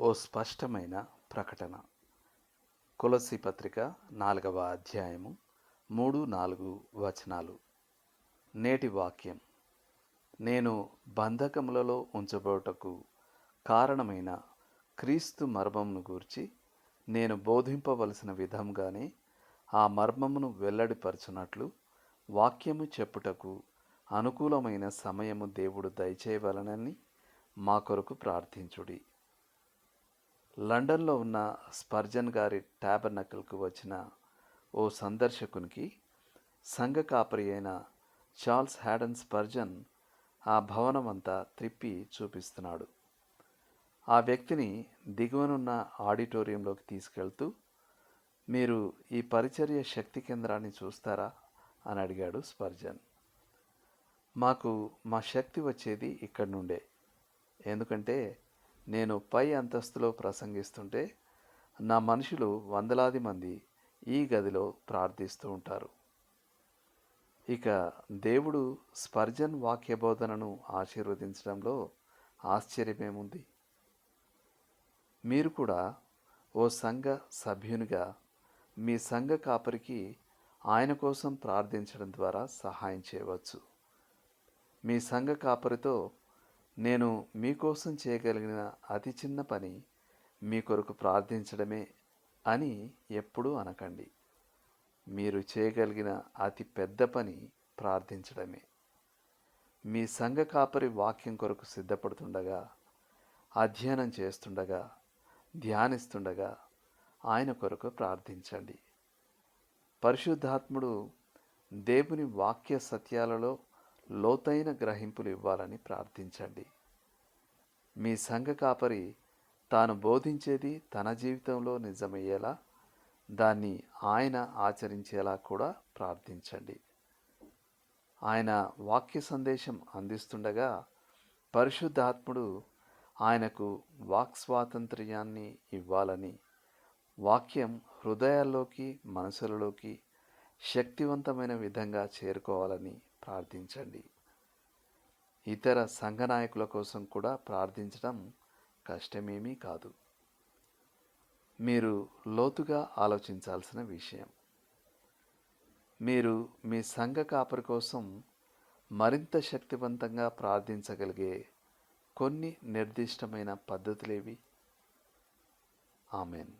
ఓ స్పష్టమైన ప్రకటన. కులసి పత్రిక నాలుగవ అధ్యాయము మూడు నాలుగు వచనాలు. నేటి వాక్యం. నేను బంధకములలో ఉంచబోటకు కారణమైన క్రీస్తు మర్మమును గూర్చి నేను బోధింపవలసిన విధంగానే ఆ మర్మమును వెల్లడిపరచునట్లు వాక్యము చెప్పుటకు అనుకూలమైన సమయము దేవుడు దయచేయవలనని మా కొరకు ప్రార్థించుడి. లండన్లో ఉన్న స్పర్జన్ గారి ట్యాబర్నకల్కు వచ్చిన ఓ సందర్శకునికి సంఘ కాపరి అయిన చార్ల్స్ హ్యాడన్ స్పర్జన్ ఆ భవనం అంతా త్రిప్పి చూపిస్తున్నాడు. ఆ వ్యక్తిని దిగువనున్న ఆడిటోరియంలోకి తీసుకెళ్తూ మీరు ఈ పరిచర్య శక్తి కేంద్రాన్ని చూస్తారా? అని అడిగాడు స్పర్జన్. మాకు మా శక్తి వచ్చేది ఇక్కడి నుండే. ఎందుకంటే నేను పై అంతస్తులో ప్రసంగిస్తుంటే నా మనుషులు వందలాది మంది ఈ గదిలో ప్రార్థిస్తూ ఉంటారు. ఇక దేవుడు స్పర్జన్ వాక్య బోధనను ఆశీర్వదించడంలో ఆశ్చర్యమేముంది? మీరు కూడా ఓ సంఘ సభ్యునిగా మీ సంఘ కాపరికి ఆయన కోసం ప్రార్థించడం ద్వారా సహాయం చేయవచ్చు. మీ సంఘ కాపరితో నేను మీకోసం చేయగలిగిన అతి చిన్న పని మీ కొరకు ప్రార్థించడమే అని ఎప్పుడూ అనకండి. మీరు చేయగలిగిన అతి పెద్ద పని ప్రార్థించడమే. మీ సంఘ కాపరి వాక్యం కొరకు సిద్ధపడుతుండగా అధ్యయనం చేస్తుండగా ధ్యానిస్తుండగా ఆయన కొరకు ప్రార్థించండి. పరిశుద్ధాత్ముడు దేవుని వాక్య సత్యాలలో లోతైన గ్రహింపులు ఇవ్వాలని ప్రార్థించండి. మీ సంఘ కాపరి తాను బోధించేది తన జీవితంలో నిజమయ్యేలా దాన్ని ఆయన ఆచరించేలా కూడా ప్రార్థించండి. ఆయన వాక్య సందేశం అందిస్తుండగా పరిశుద్ధాత్ముడు ఆయనకు వాక్ స్వాతంత్ర్యాన్ని ఇవ్వాలని వాక్యం హృదయాల్లోకి మనసులలోకి శక్తివంతమైన విధంగా చేరుకోవాలని ప్రార్థించండి. ఇతర సంఘ నాయకుల కోసం కూడా ప్రార్థించడం కష్టమేమీ కాదు. మీరు లోతుగా ఆలోచించాల్సిన విషయం. మీరు మీ సంఘ కాపరి కోసం మరింత శక్తివంతంగా ప్రార్థించగలిగే కొన్ని నిర్దిష్టమైన పద్ధతులేవి? ఆమెన్.